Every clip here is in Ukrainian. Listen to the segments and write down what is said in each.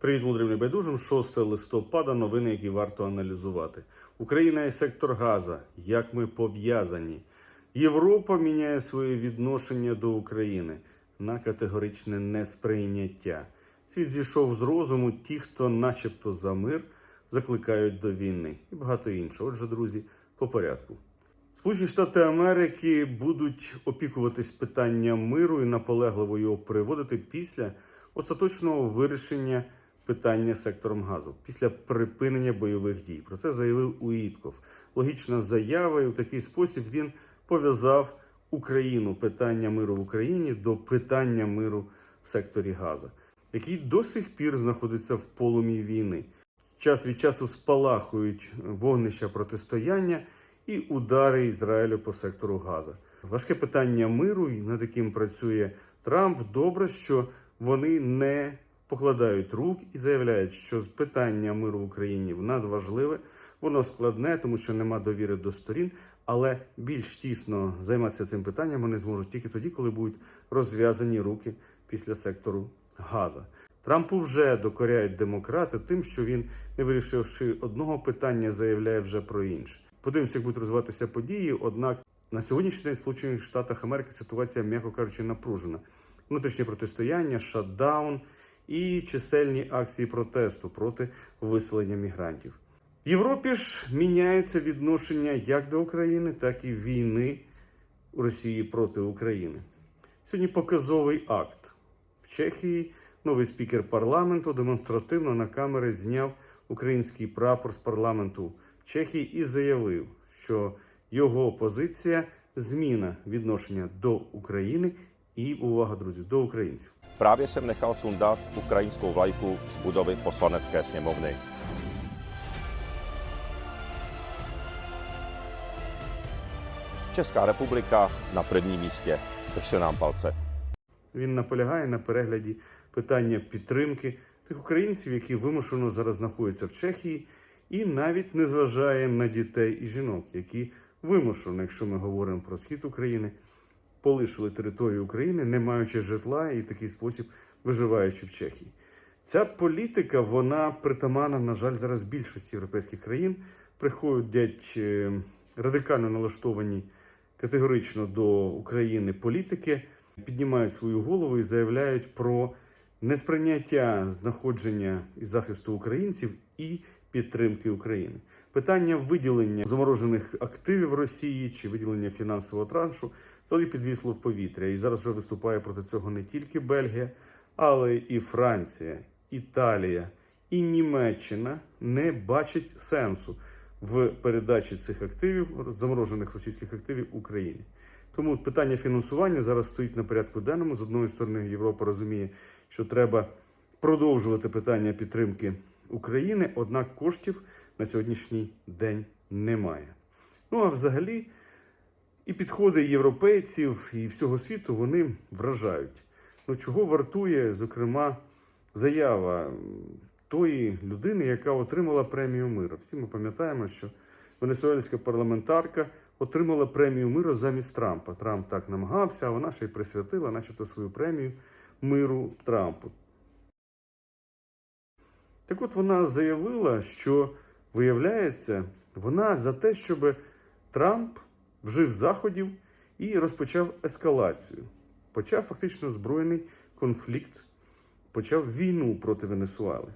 Привіт, мудрим небайдужим. 6 листопада. Новини, які варто аналізувати. Україна і сектор Газа. Як ми пов'язані? Європа міняє своє відношення до України на категоричне несприйняття. Світ зійшов з розуму. Ті, хто, начебто, за мир, закликають до війни і багато іншого. Отже, друзі, по порядку. Сполучені Штати Америки будуть опікуватись питанням миру і наполегливо його приводити після остаточного вирішення питання сектором газу після припинення бойових дій. Про це заявив Уітков. Логічна заява, і в такий спосіб він пов'язав Україну, питання миру в Україні до питання миру в секторі Газа, який до сих пір знаходиться в полумі війни. Час від часу спалахують вогнища протистояння і удари Ізраїлю по сектору Газа. Важке питання миру, над яким працює Трамп. Добре, що вони не покладають рук і заявляють, що питання миру в Україні надважливе, воно складне, тому що нема довіри до сторін. Але більш тісно займатися цим питанням вони зможуть тільки тоді, коли будуть розв'язані руки після сектору Газа. Трампу вже докоряють демократи тим, що він, не вирішивши одного питання, заявляє вже про інше. Подивимося, як будуть розвиватися події. Однак на сьогоднішній день в Сполучених Штатах Америки ситуація, м'яко кажучи, напружена. Внутрішнє протистояння, шатдаун і чисельні акції протесту проти виселення мігрантів. В Європі ж міняється відношення як до України, так і війни Росії проти України. Сьогодні показовий акт в Чехії. Новий спікер парламенту демонстративно на камери зняв український прапор з парламенту Чехії і заявив, що його позиція зміна відношення до України і увага, друзі, до українців. Právě jsem nechal sundat ukrajinskou vlajku z budovy poslanecké sněmovny. Česká republika na prvním místě. Držte nám palce. Він наполягає на перегляді питання підтримки тих українців, які вимушено зараз знаходяться в Чехії, і навіть не зважає на дітей і жінок, які вимушено, якщо ми говоримо про схід України, полишили територію України, не маючи житла і в такий спосіб виживаючи в Чехії. Ця політика, вона притаманна, на жаль, зараз більшості європейських країн. Приходять е, радикально налаштовані категорично до України політики, піднімають свою голову і заявляють про несприйняття знаходження і захисту українців і підтримки України. Питання виділення заморожених активів Росії чи виділення фінансового траншу взагалі підвісло в повітря. І зараз вже виступає проти цього не тільки Бельгія, але і Франція, Італія і Німеччина не бачать сенсу в передачі цих активів, заморожених російських активів Україні. Тому питання фінансування зараз стоїть на порядку денному. З одної сторони, Європа розуміє, що треба продовжувати питання підтримки України, однак коштів на сьогоднішній день немає. Ну а взагалі, і підходи європейців і всього світу вони вражають. Ну чого вартує, зокрема, заява тої людини, яка отримала премію миру. Всі ми пам'ятаємо, що венесуельська парламентарка отримала премію миру замість Трампа. Трамп так намагався, а вона ще й присвятила, начебто, свою премію миру Трампу. Так от вона заявила, що виявляється, вона за те, щоб Трамп вжив заходів і розпочав ескалацію. Почав фактично збройний конфлікт, почав війну проти Венесуели.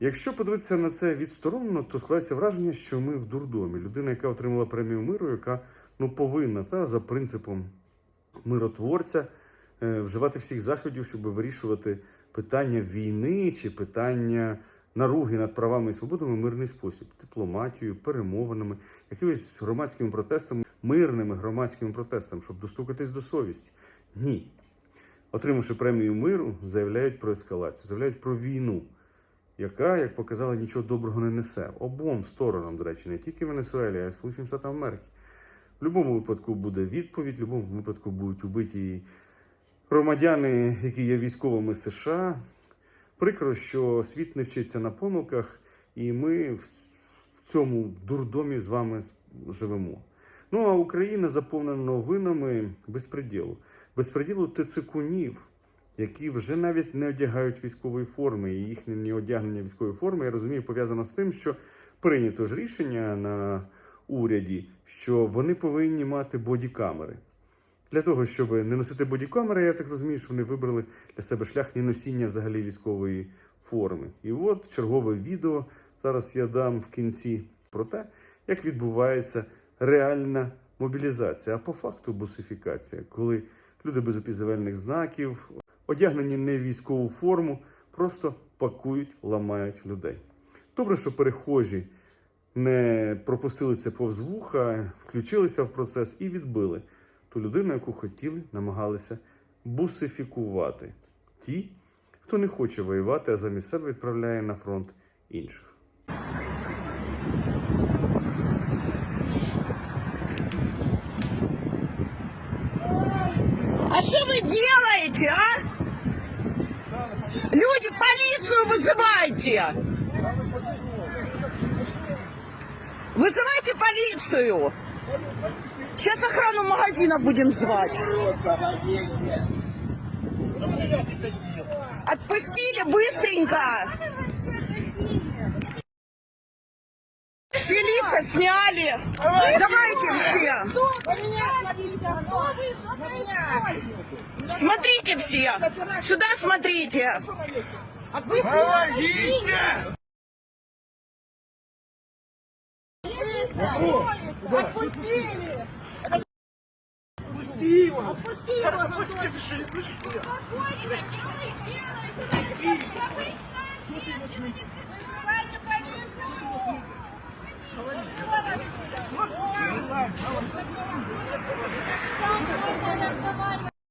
Якщо подивитися на це відсторонено, то складається враження, що ми в дурдомі. Людина, яка отримала премію миру, яка ну повинна та за принципом миротворця е, вживати всіх заходів, щоб вирішувати питання війни чи питання наруги над правами і свободами в мирний спосіб, дипломатією, перемовинами, якимись громадськими протестами, мирними громадськими протестами, щоб достукатись до совісті. Ні. Отримавши премію миру, заявляють про ескалацію, заявляють про війну, яка, як показала, нічого доброго не несе. Обом сторонам, до речі, не тільки Венесуелі, а й Сполученим Штатам Америки. В будь-якому випадку буде відповідь, в будь-якому випадку будуть убиті громадяни, які є військовими США. Прикро, що світ не вчиться на помилках, і ми в цьому дурдомі з вами живемо. Ну а Україна заповнена новинами безпреділу. Безпреділу тицикунів, які вже навіть не одягають військової форми. І їхнє неодягнення військової форми, я розумію, пов'язано з тим, що прийнято ж рішення на уряді, що вони повинні мати бодікамери. Для того, щоб не носити бодікамери, я так розумію, що вони вибрали для себе шлях не носіння взагалі військової форми. І от чергове відео зараз я дам в кінці про те, як відбувається реальна мобілізація, а по факту бусифікація, коли люди без опізнавальних знаків, одягнені не військову форму, просто пакують, ламають людей. Добре, що перехожі не пропустили це повз вуха, включилися в процес і відбили ту людину, яку хотіли, намагалися бусифікувати. Ті, хто не хоче воювати, а замість себе відправляє на фронт інших. А что вы делаете, а? Люди, полицию вызывайте! Вызывайте полицию! Сейчас охрану магазина будем звать. Отпустили быстренько! Лица сняли! Давайте все! Смотрите все! Сюда смотрите! Отпустили! Отпусти его! Отпусти его! Отпусти! его! Отпусти его!